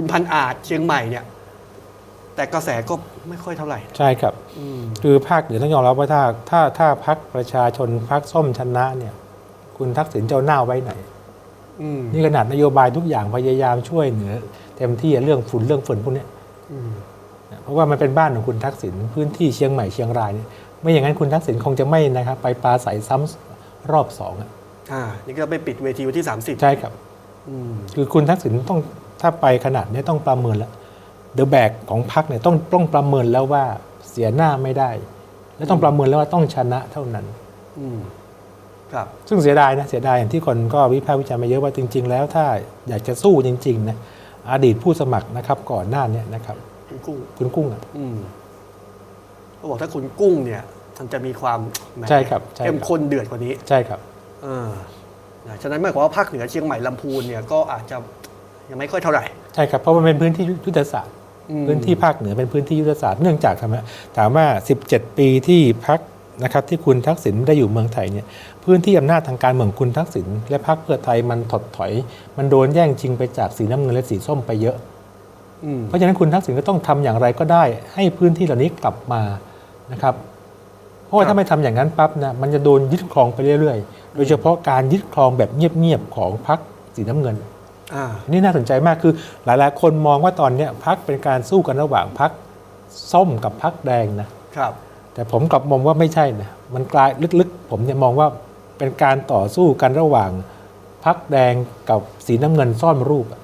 คุณพันอาจเชียงใหม่เนี่ย แต่กระแสก็ไม่ค่อยเท่าไหร่ ใช่ครับ อืม คือภาคเหนือต้องยอมรับว่าถ้าถ้าถ้าพักประชาชนพักส้มชนะเนี่ย คุณทักษิณจะเอาหน้าไว้ไหน อืม นี่ขนาดนโยบายทุกอย่างพยายามช่วยเหนือ เต็มที่เรื่องฝุ่นเรื่องฝนพวกเนี้ยอืมเพราะว่ามันเป็นบ้านของคุณทักษิณพื้นที่เชียงใหม่เชียงรายเนี่ยไม่อย่างนั้นคุณทักษิณคงจะไม่นะครับ ไปปราศัยซ้ำรอบสองอะอ่า นี่ก็ไปปิดเวทีวันที่ 30ใช่ครับ อืม คือคุณทักษิณต้อง ถ้าไปขนาดนี้ต้องประเมินแล้วเดอะแบกของพรรคเนี่ยต้องต้องประเมินแล้วว่าเสียหน้าไม่ได้ และต้องประเมินแล้วว่าต้องชนะเท่านั้นอืมครับ ซึ่งเสียดายนะเสียดายอย่างที่คนก็วิพากษ์วิจารณ์มาเยอะว่าจริง ๆ แล้วถ้าอยากจะสู้จริงๆนะอดีตผู้สมัครนะครับ ก่อนหน้าเนี้นะครับ คุณกุ้งคุณกุ้งอะอืมเขาบอกถ้าคุณกุ้งเนี่ยมันจะมีความแหมใช่ครับใช่ครับเข้มข้นเดือดกว่านี้ ใช่ครับ เออนะฉะนั้นหมายความว่าภาคเหนือเชียงใหม่ลำพูนเนี่ยก็อาจจะ ยังไม่ค่อยเท่าไหร่ ใช่ครับเพราะมันเป็นพื้นที่ยุทธศาสตร์ อืม พื้นที่ภาคเหนือเป็นพื้นที่ยุทธศาสตร์เนื่องจากทำไมถามว่า 17 ปีที่พักนะครับที่คุณทักษิณได้อยู่เมืองไทยเนี่ยพื้นที่อำนาจทางการเมืองคุณทักษิณและพรรคเพื่อไทยมันถดถอย มันโดนแย่งชิงไปจากสีน้ำเงินและสีส้มไปเยอะ อืม เพราะฉะนั้นคุณทักษิณก็ต้องทำอย่างไรก็ได้ ให้พื้นที่เหล่านี้กลับมานะครับ เพราะว่าถ้าไม่ทำอย่างนั้นปั๊บนะมันจะโดนยึดครองไปเรื่อยๆ โดยเฉพาะการยึดครองแบบเงียบๆของพรรคสีน้ำเงินอ่าอั นนี่น่าสนใจมากคือหลายๆ คนมองว่าตอนเนี้ยพักเป็นการสู้กันระหว่างพักส้มกับพักแดงนะครับแต่ผมกลับมองว่าไม่ใช่นะมันกลายลึกๆ ผมเนี่ยมองว่าเป็นการต่อสู้กันระหว่างพักแดงกับสีน้ำเงินซ่อนรูปอะ